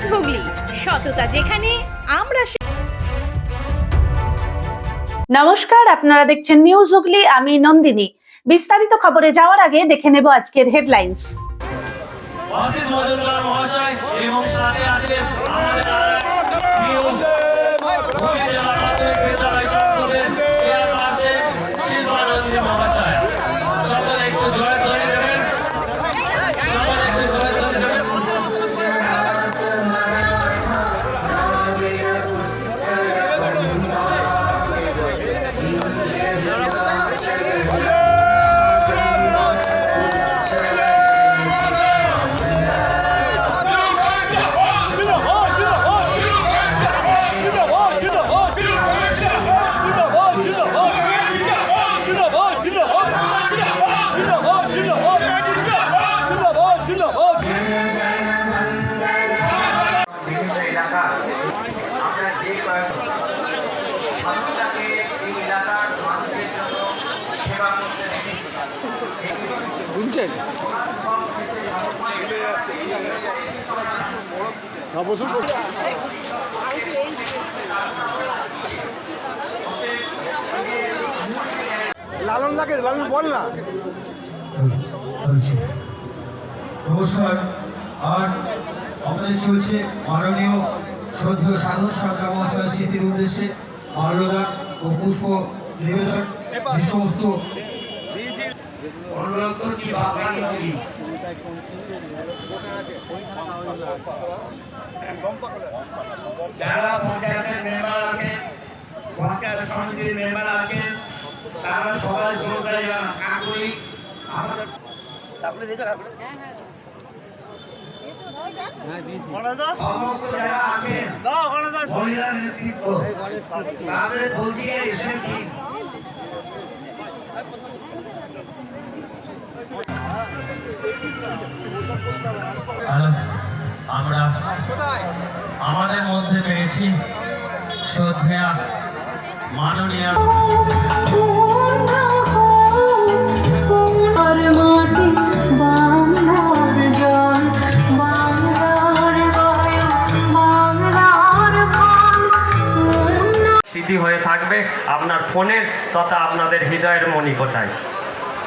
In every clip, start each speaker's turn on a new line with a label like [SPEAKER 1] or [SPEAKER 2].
[SPEAKER 1] News Hooghly সততা যেখানে আমরা
[SPEAKER 2] নমস্কার আপনারা দেখছেন নিউজ হুগলি আমি নন্দিনী। বিস্তারিত খবরে যাওয়ার আগে দেখে নেব আজকের হেডলাইন্স
[SPEAKER 3] মহাশয় এবং সাথে আছেন
[SPEAKER 4] না বসুন। লালন লাগে লালন বল না
[SPEAKER 5] নমস্কার আর আমাদের চলছে মাননীয় শ্রদ্ধেয় সাধন সাঁতরা মহাশয় স্মৃতির উদ্দেশ্যে মাল্যদান ও পুষ্প নিবেদন যে সমস্ত
[SPEAKER 6] অনুরোধ করছি বাবাকে দিদি যারা পঞ্চায়েতের মেম্বার আছেন, পঞ্চায়েত সমিতির মেম্বার আছেন, তারা সবাই যোগদান আগ্রহী আমাদের সমস্ত যারা আছেন, মহিলা নেতৃত্ব, তাদের বলছি এসে দিন
[SPEAKER 3] আমরা আমাদের মধ্যে পেয়েছি শ্রদ্ধেয়া মাননীয়
[SPEAKER 7] হয়ে থাকবে আপনার ফোনের তথা আপনাদের হৃদয়ের মণিকোটায়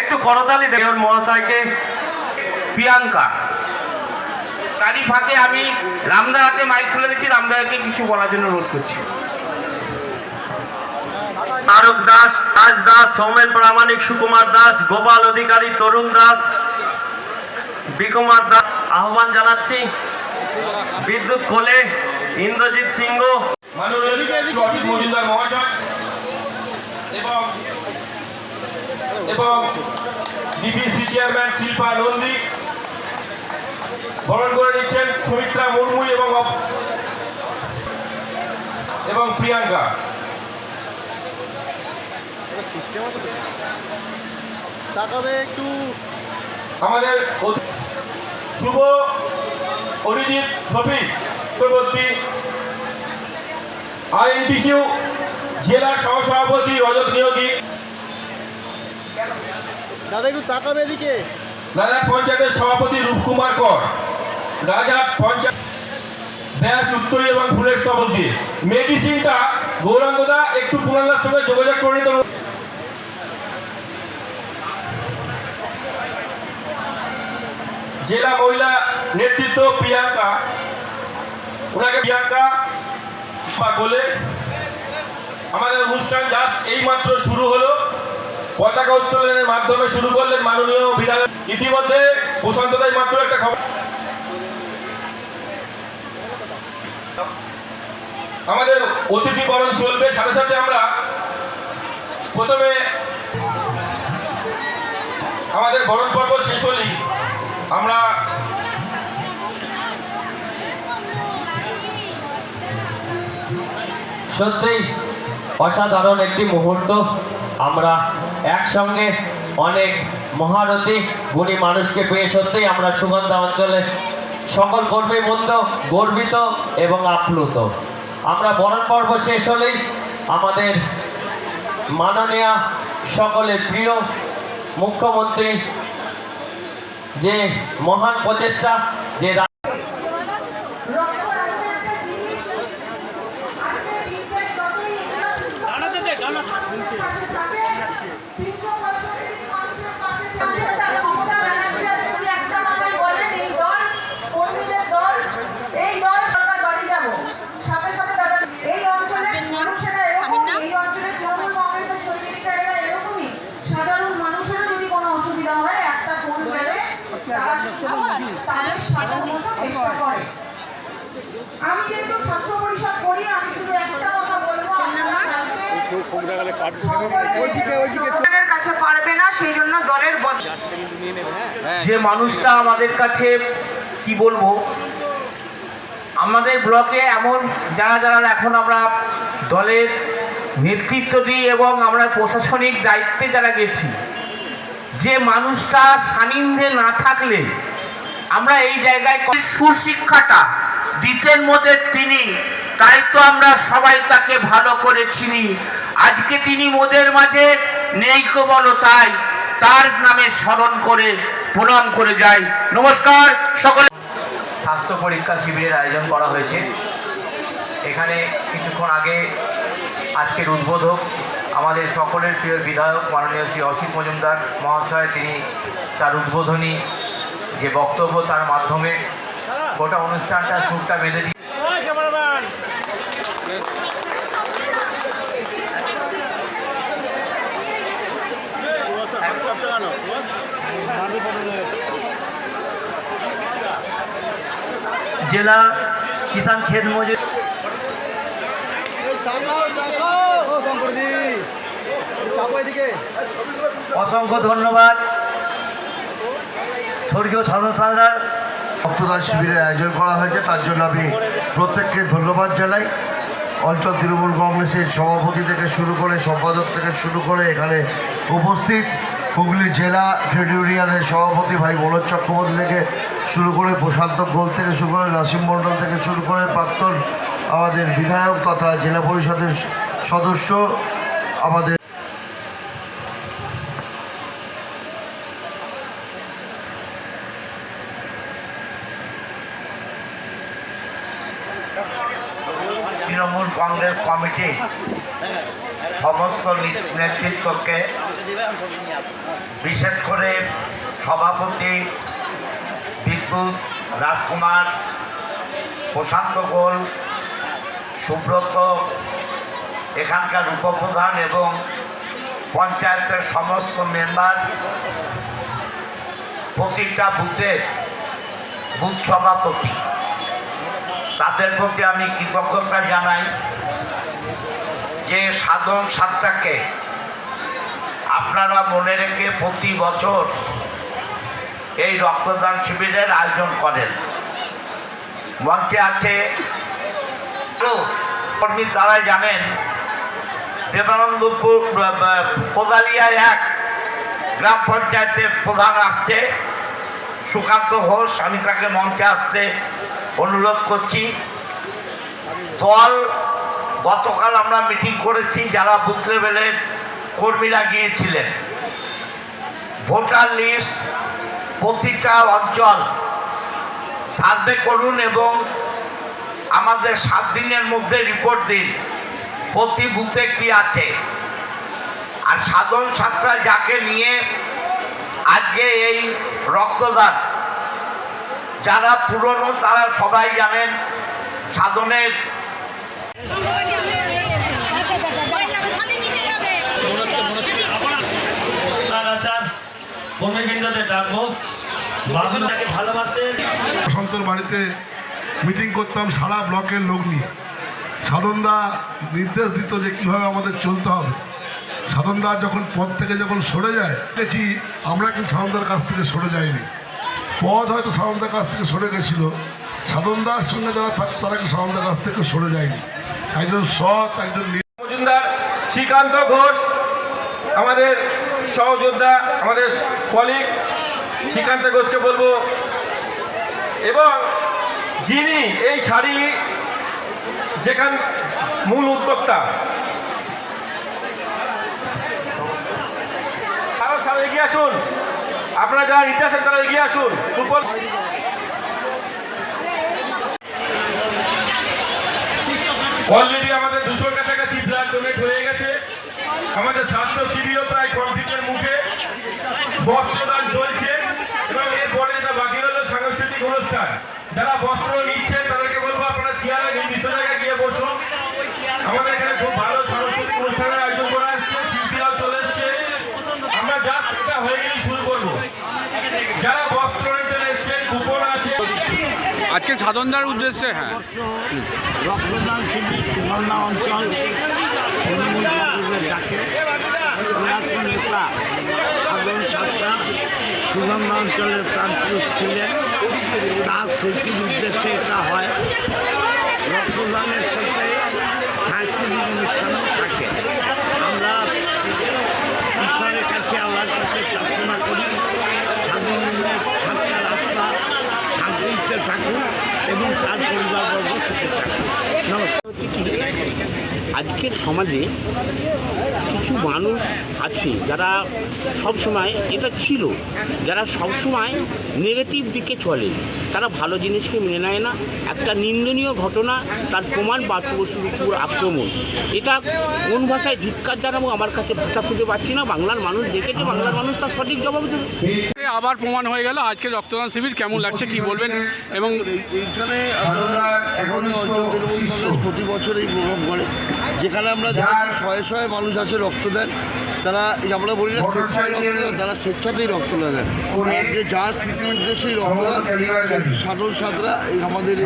[SPEAKER 7] একটু করতালি দেওয়ার মহাশয়কে।
[SPEAKER 6] প্রিয়াঙ্কা তারই ফাঁকে আমি রামদার হাতে মাইক তুলে দিচ্ছি রামদাকে কিছু বলার জন্য অনুরোধ করছি।
[SPEAKER 7] তারক দাস রাজ দাস সৌমেন প্রামাণিক সুকুমার দাস গোপাল অধিকারী তরুণ দাস বিকুমার দাস। আহ্বান জানাচ্ছি বিদ্যুৎ কোলে ইন্দ্রজিৎ সিংহ।
[SPEAKER 3] মাননীয় অসিত মজুমদার মহাশয় এবং এবং ডিপিসি চেয়ারম্যান শিল্পা নন্দী বরণ করে নিচ্ছেন সুমিত্রা মুর্মু এবং এবং প্রিয়াঙ্কা।
[SPEAKER 4] একটু
[SPEAKER 3] আমাদের শুভ অরিজিৎ ছবি চক্রবর্তী আইএনটিসিউ জেলা সহসভাপতি রজত নিয়োগী।
[SPEAKER 4] দাদা একটু তাকাবে এদিকে।
[SPEAKER 3] রাজা পঞ্চায়েতের সভাপতি রূপকুমার কর। রাজা পঞ্চায়েত ব্যাস উত্তরী এবং ফুলের স্তবক দিয়ে। মেডিসিনটা গৌরাঙ্গদা একটু পুরাঙ্গার সঙ্গে যোগাযোগ করে নিতে জেলা মহিলা নেতৃত্ব প্রিয়াঙ্কা। ওনাকে প্রিয়াঙ্কা বলে আমাদের অনুষ্ঠান জাস্ট এইমাত্র শুরু হলো। পতাকা উত্তোলনের মাধ্যমে শুরু করলেন মাননীয় বিধায়ক। ইতিমধ্যে প্রশান্ত মাত্র একটা খবর। আমাদের অতিথি বরণ চলবে, সাথে সাথে আমরা প্রথমে আমাদের বরণ পর্ব শেষ হলেই আমরা
[SPEAKER 7] সত্যিই অসাধারণ একটি মুহূর্ত। আমরা একসঙ্গে অনেক মহারথী, গুণী মানুষকে পেয়ে সত্যিই আমরা সুগন্ধা অঞ্চলে সকল কর্মী বন্ধ গর্বিত এবং আপ্লুত। আমরা বরণ পর্ব শেষ হলেই আমাদের মাননীয় সকলের প্রিয় মুখ্যমন্ত্রী যে মহান প্রচেষ্টা, যে
[SPEAKER 8] আমি যেহেতু ছাত্র পরিষদ করি আমি শুধু একটা কথা বলব আপনারা কাছে পারবে না সেই জন্য দলের
[SPEAKER 6] যে মানুষটা আমাদের কাছে কি বলব? আমাদের ব্লকে এমন যারা যারা এখন আমরা দলের নেতৃত্ব দিই এবং আমরা প্রশাসনিক দায়িত্বে যারা গেছি যে মানুষটা সান্নিধ্যে না থাকলে আমরা এই জায়গায় সুশিক্ষাটা দিতেন মধ্যে তিনি, তাই তো আমরা সবাই তাকে ভালো করে চিনি। আজকে তিনি মোদের মাঝে নেই কো বলো তাই, তার নামে স্মরণ করে, প্রণাম করে যাই। নমস্কার, সকলে। স্বাস্থ্য পরীক্ষা শিবিরের আয়োজন করা হয়েছে। এখানে কিছুক্ষণ আগে আজকের উদ্বোধক আমাদের সকলের প্রিয় বিধায়ক মাননীয় শ্রী অসিত মজুমদার মহাশয়, তিনি তার উদ্বোধনী যে বক্তব্য তার মাধ্যমে গোটা অনুষ্ঠানটা সুরটা বেঁধে দিয়ে।
[SPEAKER 7] জেলা কিষাণ খেত মজুর। অসংখ্য ধন্যবাদ। স্বর্গীয় সাধন সাঁতরা
[SPEAKER 5] রক্তদান শিবিরের আয়োজন করা হয়েছে। তার জন্য আমি প্রত্যেককে ধন্যবাদ জানাই। অঞ্চল তৃণমূল কংগ্রেসের সভাপতি থেকে শুরু করে, সম্পাদক থেকে শুরু করে এখানে উপস্থিত হুগলি জেলা ট্রেড ইউনিয়নের সভাপতি ভাই মনোজ চক্রবর্তী থেকে শুরু করে, প্রশান্ত গোল থেকে শুরু করে, নাসিম মণ্ডল থেকে শুরু করে, প্রাক্তন আমাদের বিধায়ক তথা জেলা পরিষদের সদস্য আমাদের
[SPEAKER 6] তৃণমূল কংগ্রেস কমিটি সমস্ত নেতৃত্বকে বিশেষ করে সভাপতি বিদ্যুৎ, রাজকুমার, প্রশান্ত গোল, সুব্রত, এখানকার উপপ্রধান এবং পঞ্চায়েতের সমস্ত মেম্বার প্রতিটা বুথের বুথ সভাপতি। তাদের প্রতি আমি কৃতজ্ঞতা জানাই। যে সাধন ছাত্রাকে আপনারা মনে রেখে প্রতি বছর এই রক্তদান শিবিরের আয়োজন করেন। মঞ্চে আছে কর্মী তারাই জানেন, দেবানন্দপুর কোদালিয়া এক গ্রাম পঞ্চায়েতের প্রধান আসছে। সুকান্ত ঘোষ, আমি তাকে মঞ্চে আসতে অনুরোধ করছি। দল গতকাল আমরা মিটিং করেছি, যারা বুথ লেভেলের কর্মীরা গিয়েছিলেন। ভোটার লিস্ট, প্রতিটা অঞ্চল সার্ভে করুন এবং আমাদের সাত দিনের মধ্যে রিপোর্ট দিন, প্রতি বুথে কি আছে। আর সাধারণ ছাত্রা যাকে নিয়ে আজকে এই রক্তদান, যারা পুরনো তারা সবাই জানেন, সাধনের
[SPEAKER 9] বসন্তর বাড়িতে মিটিং করতাম সারা ব্লকের লোক নিয়ে। সাধনদা নির্দেশ দিত যে কীভাবে আমাদের চলতে হবে। সাধনদা যখন পদ থেকে যখন সরে যায়, দেখছি আমরা কিন্তু সাধনদার কাছ থেকে সরে যাইনি। পদ হয়তো সাধনদার কাছ থেকে সরে গেছিল, সাধনদার সঙ্গে যারা থাকতো তারা কিন্তু সাধনদার কাছ থেকে সরে যায়নি। একজন সৎ, একজন
[SPEAKER 3] মজুমদার শ্রীকান্ত ঘোষ, আমাদের সহযোদ্ধা, আমাদের কলিগ শ্রীকান্ত ঘোষকে বলব। এবং যিনি এই শাড়ি যেখান মূল উদ্যোক্তা এগিয়ে আসুন। আপনারা যারা আসেন তারা এগিয়ে আসুন অলরেডি আমাদের দুশোর কাছাকাছি ব্লাড ডোনেট হয়ে গেছে। আমাদের স্বাস্থ্য শিবিরও প্রায় কমপ্লিটের মুখে। বস্ত্রদান চলছে এবং এরপরে যেটা বাকি হলো সাংস্কৃতিক অনুষ্ঠান। যারা বস্ত্র নিচ্ছে তাদেরকে বলব আপনারা চেয়ারে নির্দিষ্ট জায়গায় গিয়ে বসুন আমাদের এখানে খুব ভালো সাংস্কৃতিক অনুষ্ঠানের আয়োজন করা আসছে শিল্পীরাও চলে এসছে আমরা জাস্ট এটা হয়ে গেলেই শুরু করব যারা বস্ত্র নিতে এসছেন কুপন আছে
[SPEAKER 10] আজকে সাধনদার উদ্দেশ্যে হ্যাঁ।
[SPEAKER 4] রক্তদান শিবির, সুবর্ণা অঞ্চল ডাকে নেতা সাধারণ ছাত্রা সুগন্ধা অঞ্চলের প্রাণপুরুষ ছিলেন তার স্মৃতির উদ্দেশ্যে এটা হয় রক্তদানের সাথে সাংস্কৃতিক অনুষ্ঠানও থাকে আমরা ঈশ্বরের কাছে আল্লাহর কাছে প্রার্থনা করি সাধারণ ছাত্রা রাস্তা শান্তিতে থাকুন এবং তার পরিবারবর্গ সুখে। থাকুন নমস্কার।
[SPEAKER 11] আজকের সমাজে কিছু মানুষ আছে যারা সব সময় এটা ছিল যারা সব সময় নেগেটিভ দিকে চলে। তারা ভালো জিনিসকে মেনে নেয় না। একটা নিন্দনীয় ঘটনা তার প্রমাণ বাত্যবসুর উপর আক্রমণ। এটা কোন ভাষায় ধিক্কার জানাব আমার কাছে ভাষা খুঁজে পাচ্ছি না। বাংলার মানুষ দেখেছে বাংলার মানুষ তার সঠিক জবাব দেবে।
[SPEAKER 10] আবার প্রমাণ হয়ে গেল আজকে রক্তদান শিবির কেমন লাগছে কি বলবেন? এবং
[SPEAKER 5] এই- এইখানে প্রতি বছর এই প্রোগ্রাম করে যেখানে আমরা শয়ে শয়ে মানুষ আছে রক্ত দেন। তারা এই আমরা বলি না স্বেচ্ছায় রক্ত তারা স্বেচ্ছাতেই রক্ত দেন আজকে যার স্মৃতির উদ্দেশ্যেই রক্তদান সাধারণ সাদরা এই আমাদের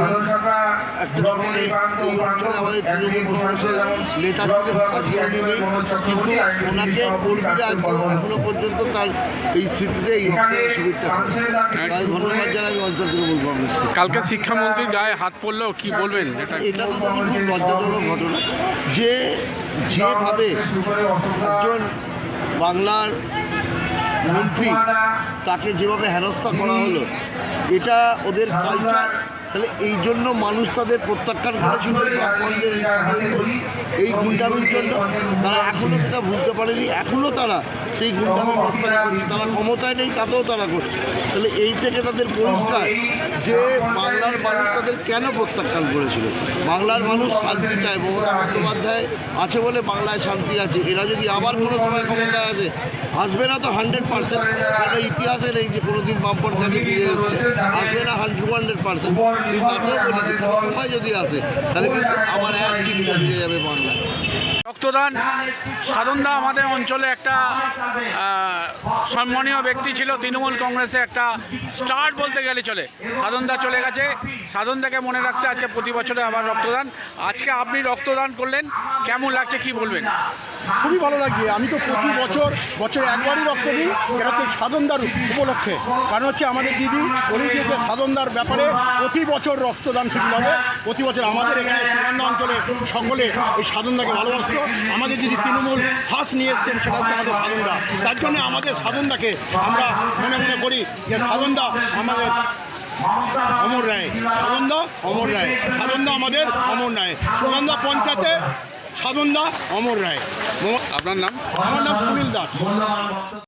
[SPEAKER 5] একটা সময় এই অঞ্চলে আমাদের তৃণমূল কংগ্রেসের নেতা ছিলেন আজকে উনি নেই। কিন্তু ওনাকে কর্মীরা এখনও এখনও পর্যন্ত তার এই স্মৃতিতে এই রক্তদান শিবিরটা ধন্যবাদ জানাই অঞ্চল তৃণমূল কংগ্রেসকে।
[SPEAKER 10] কালকে শিক্ষামন্ত্রীর গায়ে হাত পড়ল কি বলবেন? এটা
[SPEAKER 5] এটা তো খুব লজ্জাজনক ঘটনা। যে যেভাবে একজন বাংলার মন্ত্রী তাকে যেভাবে হেনস্থা করা হলো এটা ওদের কালচার তাহলে এই জন্য মানুষ তাদের প্রত্যাখ্যান করেছিল এই গুন্ডামির জন্য তারা এখনও সেটা ভুলতে পারেনি এখনও তারা সেই গুন্ডামির প্রস্তাব করছে তারা ক্ষমতায় নেই, তাতেও তারা করছে। তাহলে এই থেকে তাদের পরিষ্কার যে বাংলার মানুষ তাদের কেন প্রত্যাখ্যান করেছিল? বাংলার মানুষ শান্তি চায়, মমতা বন্দ্যোপাধ্যায় আছে বলে বাংলায় শান্তি আছে। এরা যদি আবার কোনো সময় ক্ষমতায় আসে, আসবে না তো হান্ড্রেড পার্সেন্ট এটা ইতিহাসের এই যে কোনো দিন বাম্পর কাছে ফিরে এসছে, আসবে না হান্ড্রেড হান্ড্রেড পার্সেন্ট যদি আসে, তাহলে কিন্তু আমার এক চিন্তা ফিরে যাবে।
[SPEAKER 10] রক্তদান সাধনদা আমাদের অঞ্চলে একটা সম্মানীয় ব্যক্তি ছিল, তৃণমূল কংগ্রেসে একটা স্টার বলতে গেলে চলে। সাধনদা চলে গেছে। সাধনদাকে মনে রাখতে আজকে প্রতি বছরে আবার রক্তদান। আজকে আপনি রক্তদান করলেন, কেমন লাগছে কি বলবেন?
[SPEAKER 4] খুবই ভালো লাগছে। আমি তো প্রতি বছর, বছরে একবারই রক্ত দিই, এটা হচ্ছে সাধনদার উপলক্ষে। কারণ হচ্ছে আমাদের দিদি উনি যে সাধনদার ব্যাপারে প্রতি বছর রক্তদান শিবির হবে। প্রতি বছর আমাদের এখানে সুগন্ধা অঞ্চলে সকলে এই সাধনদাকে ভালোবাসত। আমাদের দিদি তৃণমূল ফার্স্ট নিয়ে এসছেন, সেটা হচ্ছে আমাদের সাধনদা তার জন্য আমাদের সাধনদাকে আমরা মনে মনে করি যে সাধনদা আমাদের অমর রায়। সাধনদা অমর রায়। সাধনদা আমাদের অমর রায়। সুগন্ধা পঞ্চায়েতে সাধনদা অমর রায়।
[SPEAKER 10] আপনার নাম?
[SPEAKER 4] আমার নাম সুনীল দাস।